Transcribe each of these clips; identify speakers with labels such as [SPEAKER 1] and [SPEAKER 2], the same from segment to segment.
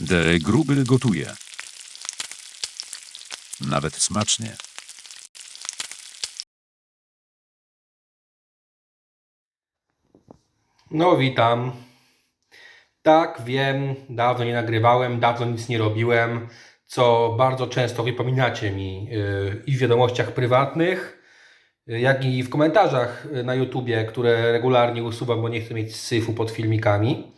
[SPEAKER 1] De Grubel gotuje. Nawet smacznie.
[SPEAKER 2] No, witam. Tak, wiem, dawno nie nagrywałem, dawno nic nie robiłem, co bardzo często wypominacie mi yy, i w wiadomościach prywatnych, jak i w komentarzach na YouTubie, które regularnie usuwam, bo nie chcę mieć syfu pod filmikami.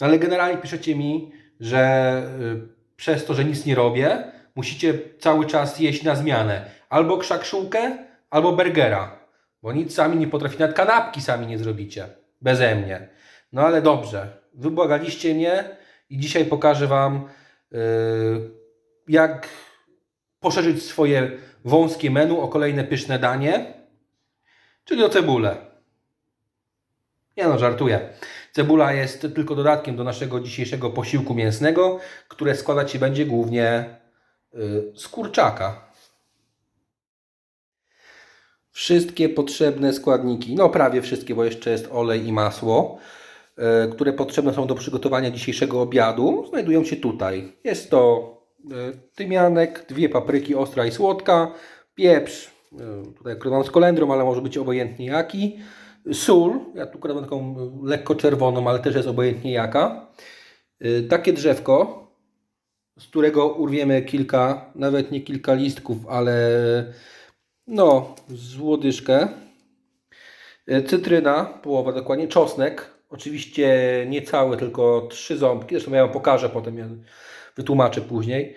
[SPEAKER 2] No ale generalnie piszecie mi, że yy, przez to, że nic nie robię, musicie cały czas jeść na zmianę albo krzakszulkę, albo burgera, bo nic sami nie potraficie, nawet kanapki sami nie zrobicie, beze mnie. No ale dobrze, wybłagaliście mnie i dzisiaj pokażę Wam, yy, jak poszerzyć swoje wąskie menu o kolejne pyszne danie, czyli o cebulę. Nie no, żartuję. Cebula jest tylko dodatkiem do naszego dzisiejszego posiłku mięsnego, które składać się będzie głównie yy, z kurczaka. Wszystkie potrzebne składniki, no prawie wszystkie, bo jeszcze jest olej i masło, e, które potrzebne są do przygotowania dzisiejszego obiadu, znajdują się tutaj. Jest to e, tymianek, dwie papryki ostra i słodka, pieprz, tutaj mam z kolendrą, ale może być obojętnie jaki, sól, ja tu mam taką e, lekko czerwoną, ale też jest obojętnie jaka, E, takie drzewko, z którego urwiemy kilka, nawet nie kilka listków, ale no, z łodyżkę. E, Cytryna, połowa dokładnie. Czosnek, oczywiście nie cały, tylko trzy ząbki. Zresztą ja Wam pokażę potem, ja wytłumaczę później.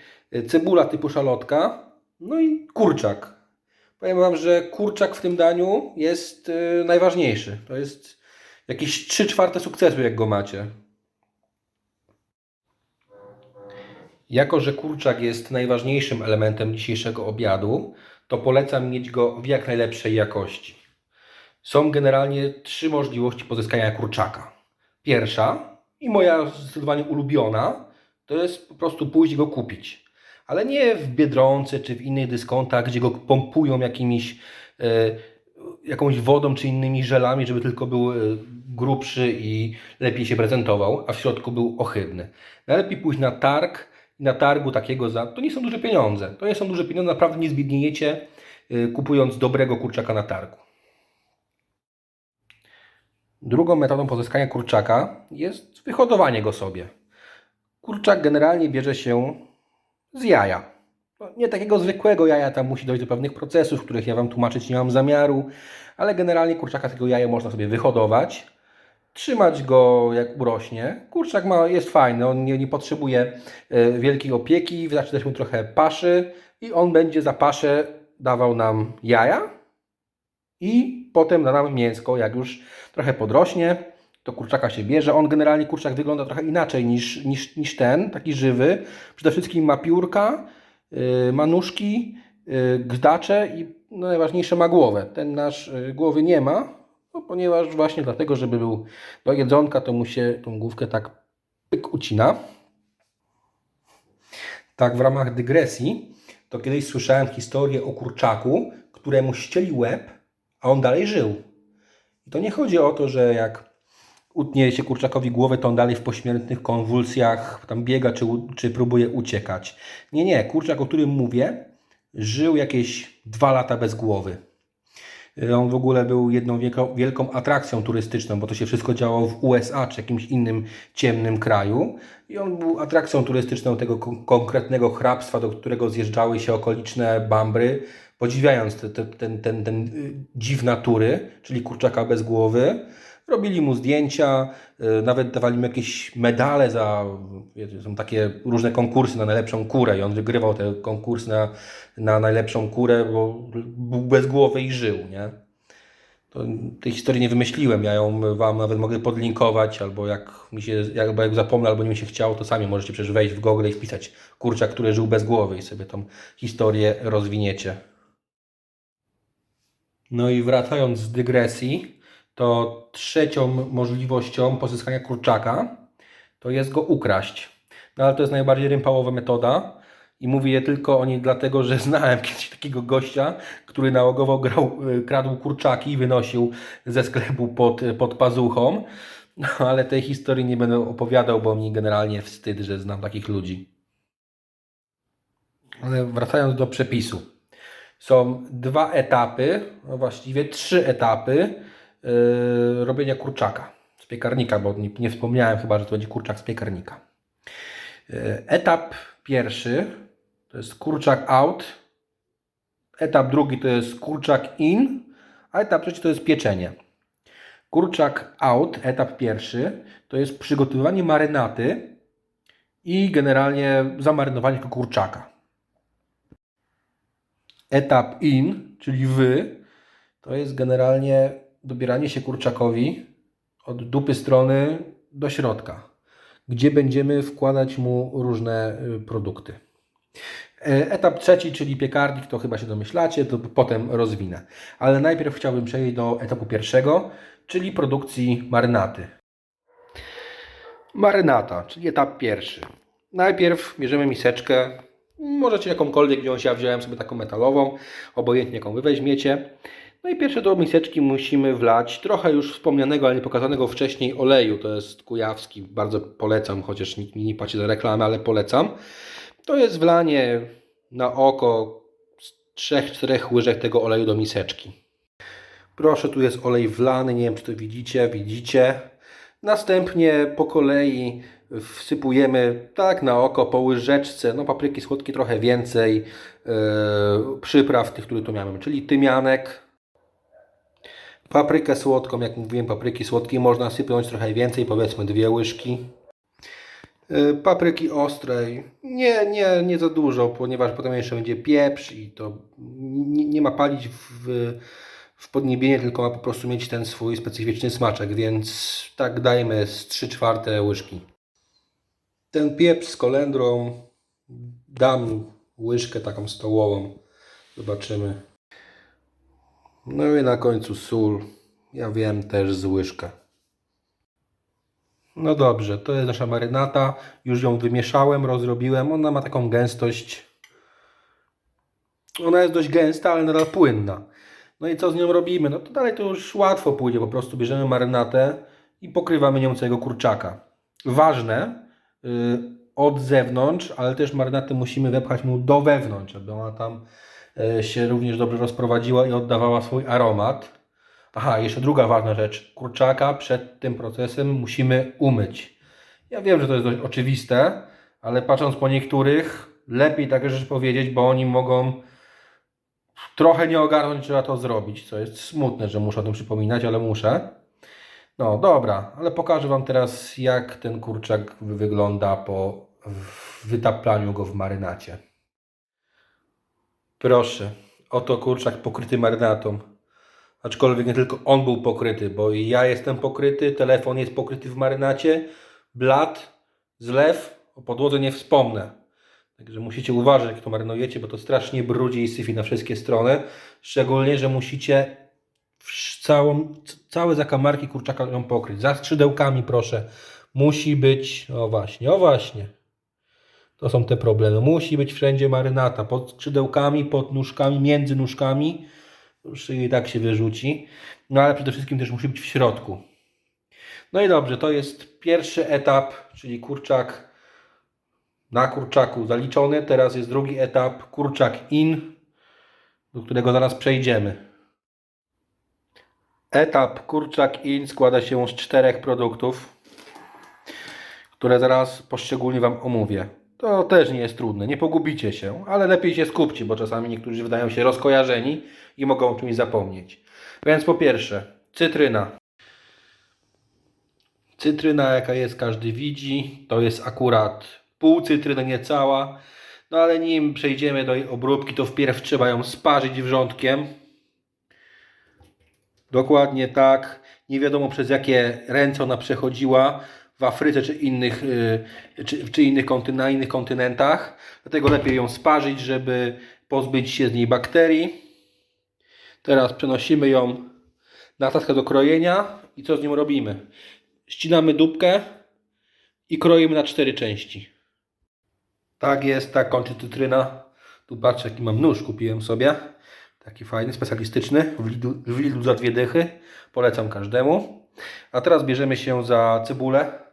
[SPEAKER 2] Cebula typu szalotka. No i kurczak. Powiem Wam, że kurczak w tym daniu jest e, najważniejszy. To jest jakieś 3 czwarte sukcesu, jak go macie. Jako, że kurczak jest najważniejszym elementem dzisiejszego obiadu, to polecam mieć go w jak najlepszej jakości. Są generalnie trzy możliwości pozyskania kurczaka. Pierwsza i moja zdecydowanie ulubiona to jest po prostu pójść go kupić. Ale nie w Biedronce czy w innych dyskontach, gdzie go pompują jakimiś, e, jakąś wodą czy innymi żelami, żeby tylko był e, grubszy i lepiej się prezentował, a w środku był ohydny. Najlepiej pójść na targ na targu takiego za... To nie są duże pieniądze. To nie są duże pieniądze, naprawdę nie zbiedniejecie y, kupując dobrego kurczaka na targu. Drugą metodą pozyskania kurczaka jest wyhodowanie go sobie. Kurczak generalnie bierze się z jaja. No, nie takiego zwykłego jaja, tam musi dojść do pewnych procesów, których ja Wam tłumaczyć nie mam zamiaru, ale generalnie kurczaka tego jaja można sobie wyhodować, trzymać go jak urośnie. Kurczak ma, jest fajny, on nie, nie potrzebuje e, wielkiej opieki, wystarczy dać mu trochę paszy i on będzie za paszę dawał nam jaja i potem da nam mięsko, jak już trochę podrośnie, to kurczaka się bierze. On generalnie, kurczak wygląda trochę inaczej niż, niż, niż ten, taki żywy. Przede wszystkim ma piórka, yy, ma nóżki, yy, gzdacze i no, najważniejsze ma głowę. Ten nasz yy, głowy nie ma, no, ponieważ właśnie dlatego, żeby był do jedzonka, to mu się tą główkę tak pyk ucina. Tak w ramach dygresji, to kiedyś słyszałem historię o kurczaku, któremu ścieli łeb, a on dalej żył. I to nie chodzi o to, że jak utnie się kurczakowi głowę, to on dalej w pośmiertnych konwulsjach tam biega, czy, czy próbuje uciekać. Nie, nie. Kurczak, o którym mówię, żył jakieś dwa lata bez głowy. Y, On w ogóle był jedną wielką, wielką atrakcją turystyczną, bo to się wszystko działo w USA czy jakimś innym ciemnym kraju. I on był atrakcją turystyczną tego kon- konkretnego hrabstwa, do którego zjeżdżały się okoliczne bambry, podziwiając te, te, ten, ten, ten y, dziw natury, czyli kurczaka bez głowy. Robili mu zdjęcia, y, nawet dawali mu jakieś medale za, wiecie, są takie różne konkursy na najlepszą kurę i on wygrywał te konkursy na, na najlepszą kurę, bo był bez głowy i żył, nie? To tej historii nie wymyśliłem, ja ją Wam nawet mogę podlinkować, albo jak mi się, jak, jak zapomnę, albo nie mi się chciało, to sami możecie przecież wejść w Google i wpisać kurczak, który żył bez głowy i sobie tą historię rozwiniecie. No i wracając z dygresji, to trzecią możliwością pozyskania kurczaka to jest go ukraść. No ale to jest najbardziej rympałowa metoda i mówię je tylko o niej dlatego, że znałem kiedyś takiego gościa, który nałogowo grał, y, kradł kurczaki i wynosił ze sklepu pod, pod pazuchą. No ale tej historii nie będę opowiadał, bo mi generalnie wstyd, że znam takich ludzi. Ale wracając do przepisu. Są dwa etapy, no właściwie trzy etapy yy, robienia kurczaka z piekarnika, bo nie, nie wspomniałem chyba, że to będzie kurczak z piekarnika. Yy, etap pierwszy to jest kurczak out, etap drugi to jest kurczak in, a etap trzeci to jest pieczenie. Kurczak out, etap pierwszy, to jest przygotowywanie marynaty i generalnie zamarynowanie kurczaka. Etap in, czyli wy, to jest generalnie dobieranie się kurczakowi od dupy strony do środka, gdzie będziemy wkładać mu różne y, produkty. E, Etap trzeci, czyli piekarnik, to chyba się domyślacie, to potem rozwinę. Ale najpierw chciałbym przejść do etapu pierwszego, czyli produkcji marynaty. Marynata, czyli etap pierwszy. Najpierw bierzemy miseczkę, możecie jakąkolwiek wziąć, ja wziąłem sobie taką metalową, obojętnie jaką wy weźmiecie. No i pierwsze do miseczki musimy wlać trochę już wspomnianego, ale nie pokazanego wcześniej oleju. To jest kujawski, bardzo polecam, chociaż nikt mi nie płaci za reklamę, ale polecam. To jest wlanie na oko 3-4 łyżek tego oleju do miseczki. Proszę, tu jest olej wlany, nie wiem czy to widzicie, widzicie. Następnie po kolei wsypujemy tak na oko po łyżeczce, no papryki słodkie trochę więcej, yy, przypraw tych, które tu mamy, czyli tymianek, paprykę słodką, jak mówiłem, papryki słodkiej można sypnąć trochę więcej, powiedzmy dwie łyżki. Yy, Papryki ostrej, nie, nie, nie za dużo, ponieważ potem jeszcze będzie pieprz i to nie, nie ma palić w, w podniebienie, tylko ma po prostu mieć ten swój specyficzny smaczek, więc tak dajmy z 3 czwarte łyżki. Ten pieprz z kolendrą dam łyżkę taką stołową. Zobaczymy. No i na końcu sól. Ja wiem też z łyżkę. No dobrze, to jest nasza marynata. Już ją wymieszałem, rozrobiłem. Ona ma taką gęstość. Ona jest dość gęsta, ale nadal płynna. No i co z nią robimy? No to dalej to już łatwo pójdzie. Po prostu bierzemy marynatę i pokrywamy nią całego kurczaka. Ważne, yy, od zewnątrz, ale też marynatę musimy wepchać mu do wewnątrz, aby ona tam się również dobrze rozprowadziła i oddawała swój aromat. Aha, jeszcze druga ważna rzecz. Kurczaka przed tym procesem musimy umyć. Ja wiem, że to jest dość oczywiste, ale patrząc po niektórych, lepiej takie rzeczy powiedzieć, bo oni mogą trochę nie ogarnąć, trzeba to zrobić, co jest smutne, że muszę o tym przypominać, ale muszę. No dobra, ale pokażę Wam teraz, jak ten kurczak wygląda po wytaplaniu go w marynacie. Proszę, oto kurczak pokryty marynatą. Aczkolwiek nie tylko on był pokryty, bo i ja jestem pokryty, telefon jest pokryty w marynacie, blat, zlew, o podłodze nie wspomnę. Także musicie uważać, jak to marynujecie, bo to strasznie brudzi i syfi na wszystkie strony. Szczególnie, że musicie całą, całe zakamarki kurczaka ją pokryć. Za skrzydełkami proszę. Musi być, o właśnie, o właśnie. To są te problemy. Musi być wszędzie marynata. Pod skrzydełkami, pod nóżkami, między nóżkami. Już i tak się wyrzuci. No ale przede wszystkim też musi być w środku. No i dobrze, to jest pierwszy etap, czyli kurczak na kurczaku zaliczony. Teraz jest drugi etap, kurczak in, do którego zaraz przejdziemy. Etap kurczak in składa się z czterech produktów, które zaraz poszczególnie Wam omówię. To też nie jest trudne, nie pogubicie się, ale lepiej się skupcie, bo czasami niektórzy wydają się rozkojarzeni i mogą o czymś zapomnieć. Więc po pierwsze, cytryna. Cytryna, jaka jest, każdy widzi. To jest akurat pół cytryny, nie cała. No ale nim przejdziemy do jej obróbki, to wpierw trzeba ją sparzyć wrzątkiem. Dokładnie tak. Nie wiadomo przez jakie ręce ona przechodziła w Afryce czy innych, y, czy, czy innych konty- na innych kontynentach. Dlatego lepiej ją sparzyć, żeby pozbyć się z niej bakterii. Teraz przenosimy ją na taskę do krojenia i co z nią robimy? Ścinamy dupkę i kroimy na cztery części. Tak jest, tak kończy cytryna. Tu patrzę jaki mam nóż, kupiłem sobie. Taki fajny, specjalistyczny, w w Lidlu za dwie dychy. Polecam każdemu. A teraz bierzemy się za cebulę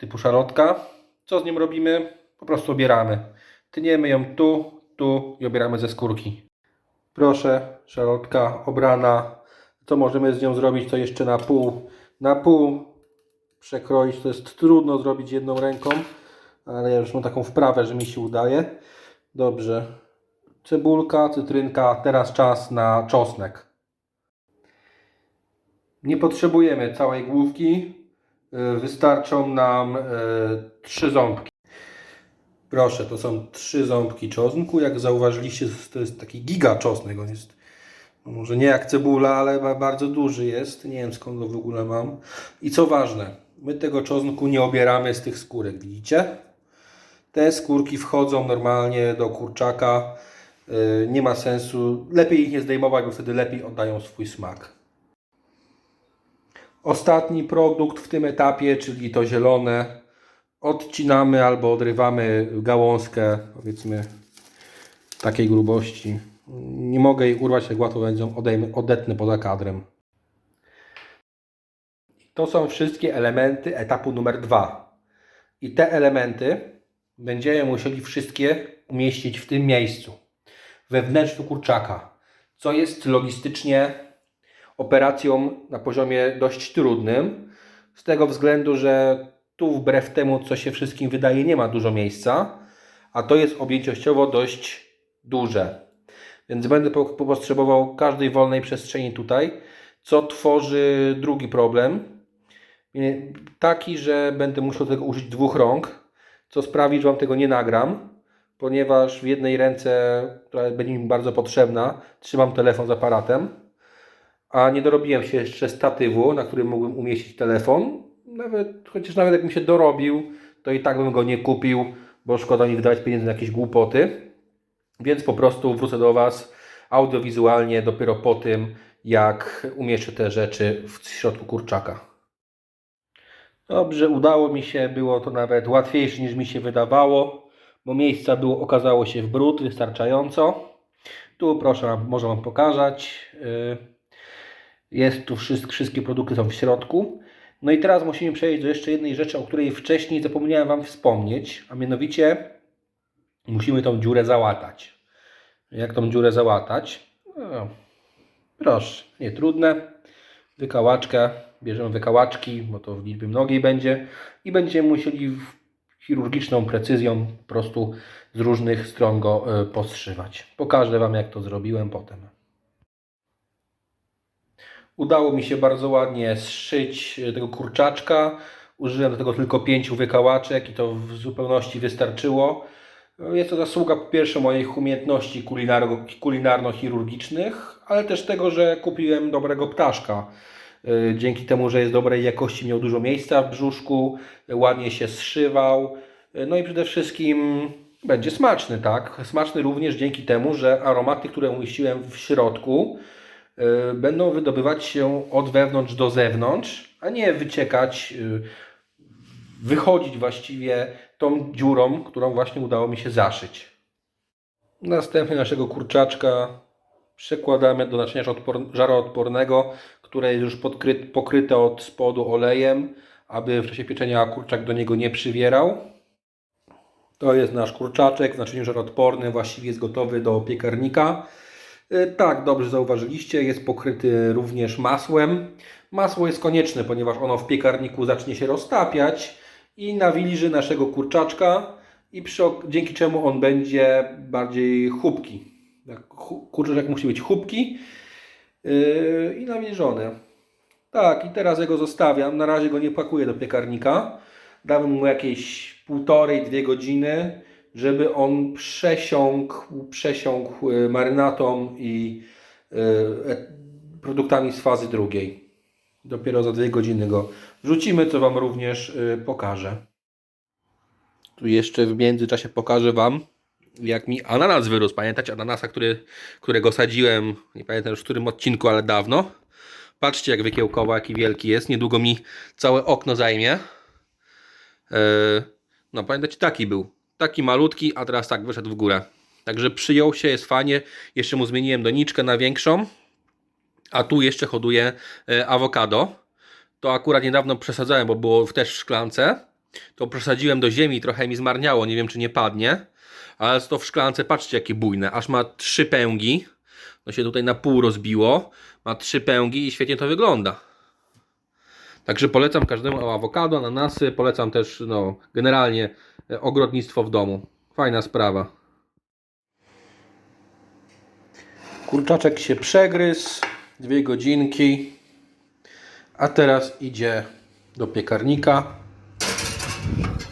[SPEAKER 2] typu szarotka. Co z nią robimy? Po prostu obieramy. Tniemy ją tu, tu i obieramy ze skórki. Proszę, szarotka obrana. Co możemy z nią zrobić? To jeszcze na pół, na pół przekroić. To jest trudno zrobić jedną ręką, ale ja już mam taką wprawę, że mi się udaje. Dobrze. Cebulka, cytrynka. Teraz czas na czosnek. Nie potrzebujemy całej główki. Y, Wystarczą nam y, trzy ząbki. Proszę, to są trzy ząbki czosnku. Jak zauważyliście, to jest taki giga czosnek. On jest no może nie jak cebula, ale ba- bardzo duży jest. Nie wiem skąd go w ogóle mam. I co ważne, my tego czosnku nie obieramy z tych skórek, widzicie? Te skórki wchodzą normalnie do kurczaka. Y, Nie ma sensu. Lepiej ich nie zdejmować, bo wtedy lepiej oddają swój smak. Ostatni produkt w tym etapie, czyli to zielone, odcinamy albo odrywamy gałązkę, powiedzmy takiej grubości. Nie mogę jej urwać, jak łatwo będzie odejmę, odetnę poza kadrem. To są wszystkie elementy etapu numer dwa. I te elementy będziemy musieli wszystkie umieścić w tym miejscu, we wnętrzu kurczaka, co jest logistycznie operacją na poziomie dość trudnym, z tego względu, że tu wbrew temu, co się wszystkim wydaje, nie ma dużo miejsca, a to jest objętościowo dość duże. Więc będę po- po- potrzebował każdej wolnej przestrzeni tutaj, co tworzy drugi problem. Taki, że będę musiał tego użyć dwóch rąk, co sprawi, że Wam tego nie nagram, ponieważ w jednej ręce, która będzie mi bardzo potrzebna, trzymam telefon z aparatem, a nie dorobiłem się jeszcze statywu, na którym mógłbym umieścić telefon. Nawet, chociaż nawet jakbym się dorobił, to i tak bym go nie kupił, bo szkoda mi wydawać pieniędzy na jakieś głupoty. Więc po prostu wrócę do Was audiowizualnie dopiero po tym, jak umieszczę te rzeczy w środku kurczaka. Dobrze, udało mi się, było to nawet łatwiejsze niż mi się wydawało, bo miejsca było, okazało się w brud wystarczająco. Tu proszę, może Wam pokazać. Yy, Jest tu wszystkie, wszystkie produkty są w środku. No i teraz musimy przejść do jeszcze jednej rzeczy, o której wcześniej zapomniałem Wam wspomnieć, a mianowicie musimy tą dziurę załatać. Jak tą dziurę załatać? No, proszę, nie trudne. Wykałaczkę, bierzemy wykałaczki, bo to w liczbie mnogiej będzie i będziemy musieli chirurgiczną precyzją po prostu z różnych stron go y, poszywać. Pokażę Wam jak to zrobiłem potem. Udało mi się bardzo ładnie zszyć y, tego kurczaczka. Użyłem do tego tylko pięciu wykałaczek i to w zupełności wystarczyło. Jest to zasługa po pierwsze moich umiejętności kulinarno- kulinarno-chirurgicznych, ale też tego, że kupiłem dobrego ptaszka. Y, Dzięki temu, że jest dobrej jakości, miał dużo miejsca w brzuszku, ładnie się zszywał. No i przede wszystkim będzie smaczny, tak? Smaczny również dzięki temu, że aromaty, które umieściłem w środku, będą wydobywać się od wewnątrz do zewnątrz, a nie wyciekać, y, wychodzić właściwie tą dziurą, którą właśnie udało mi się zaszyć. Następnie naszego kurczaczka przekładamy do naczynia żaroodpor- żaroodpornego, które jest już pokryte od spodu olejem, aby w czasie pieczenia kurczak do niego nie przywierał. To jest nasz kurczaczek w naczyniu żaroodpornym, właściwie jest gotowy do piekarnika. E, Tak, dobrze zauważyliście, jest pokryty również masłem. Masło jest konieczne, ponieważ ono w piekarniku zacznie się roztapiać i nawilży naszego kurczaczka i przy, dzięki czemu on będzie bardziej chubki. Chu- Kurczak musi być chubki yy, i nawilżony. Tak, i teraz ja go zostawiam. Na razie go nie pakuję do piekarnika. Damy mu jakieś półtorej, dwie godziny, żeby on przesiąkł, przesiąkł yy, marynatą i yy, e- produktami z fazy drugiej. Dopiero za dwie godziny go wrzucimy, co Wam również pokażę. Tu jeszcze w międzyczasie pokażę Wam, jak mi ananas wyrósł. Pamiętacie ananasa, który, którego sadziłem, nie pamiętam już w którym odcinku, ale dawno. Patrzcie, jak wykiełkowa, jaki wielki jest. Niedługo mi całe okno zajmie. No, pamiętacie, taki był. Taki malutki, a teraz tak wyszedł w górę. Także przyjął się, jest fajnie. Jeszcze mu zmieniłem doniczkę na większą. A tu jeszcze hoduję e, awokado. to akurat niedawno przesadzałem, bo było też w szklance. To przesadziłem do ziemi, trochę mi zmarniało, nie wiem czy nie padnie. Ale to w szklance, patrzcie jakie bujne, aż ma trzy pęgi. No się tutaj na pół rozbiło. Ma trzy pęgi i świetnie to wygląda. Także polecam każdemu awokado, ananasy, polecam też no, generalnie ogrodnictwo w domu. Fajna sprawa. Kurczaczek się przegryzł, dwie godzinki, a teraz idzie do piekarnika.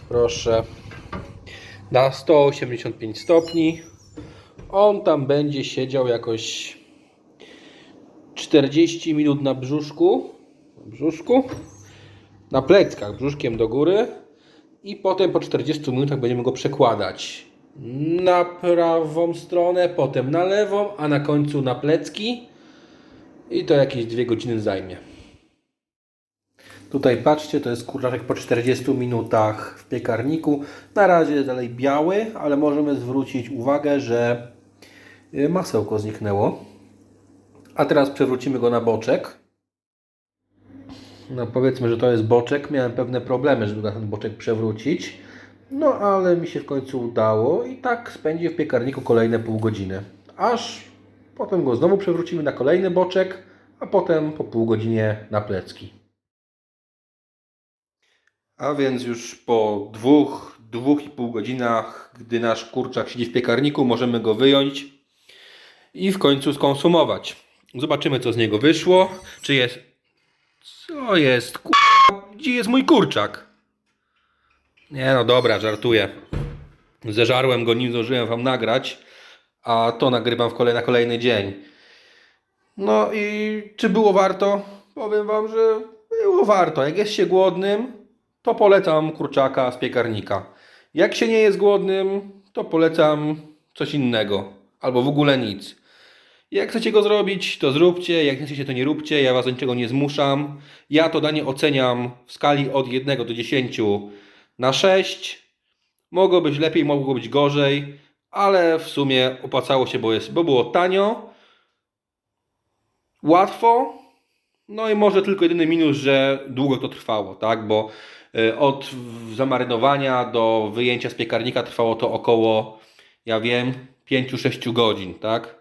[SPEAKER 2] Proszę. Na 185 stopni. On tam będzie siedział jakoś 40 minut na brzuszku. Na brzuszku. Na pleckach, brzuszkiem do góry. I potem po 40 minutach będziemy go przekładać na prawą stronę, potem na lewą, a na końcu na plecki. I to jakieś 2 godziny zajmie. Tutaj patrzcie, to jest kurczaczek po 40 minutach w piekarniku. Na razie dalej biały, ale możemy zwrócić uwagę, że y, masełko zniknęło. A teraz przewrócimy go na boczek. No powiedzmy, że to jest boczek. Miałem pewne problemy, żeby ten boczek przewrócić. No ale mi się w końcu udało i tak spędzi w piekarniku kolejne pół godziny. Aż potem go znowu przewrócimy na kolejny boczek, a potem po pół godzinie na plecki. A więc już po dwóch, dwóch i pół godzinach, gdy nasz kurczak siedzi w piekarniku, możemy go wyjąć i w końcu skonsumować. Zobaczymy, co z niego wyszło. Czy jest. Co jest? Ku... Gdzie jest mój kurczak? Nie no dobra, żartuję. Zeżarłem go, nim zdążyłem wam nagrać, a to nagrywam w kolej, na kolejny dzień. No i czy było warto? Powiem wam, że było warto. Jak jest się głodnym, to polecam kurczaka z piekarnika. Jak się nie jest głodnym, to polecam coś innego. Albo w ogóle nic. Jak chcecie go zrobić, to zróbcie. Jak nie chcecie, to nie róbcie. Ja was do niczego nie zmuszam. Ja to danie oceniam w skali od 1 do 10 na 6. Mogło być lepiej, mogło być gorzej, ale w sumie opłacało się, bo, jest, bo było tanio, łatwo, no i może tylko jedyny minus, że długo to trwało, tak? Bo y, od zamarynowania do wyjęcia z piekarnika trwało to około, ja wiem, 5-6 godzin, tak?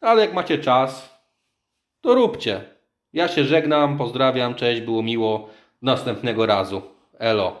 [SPEAKER 2] Ale jak macie czas, to róbcie. Ja się żegnam, pozdrawiam, cześć, było miło. Do następnego razu. Elo.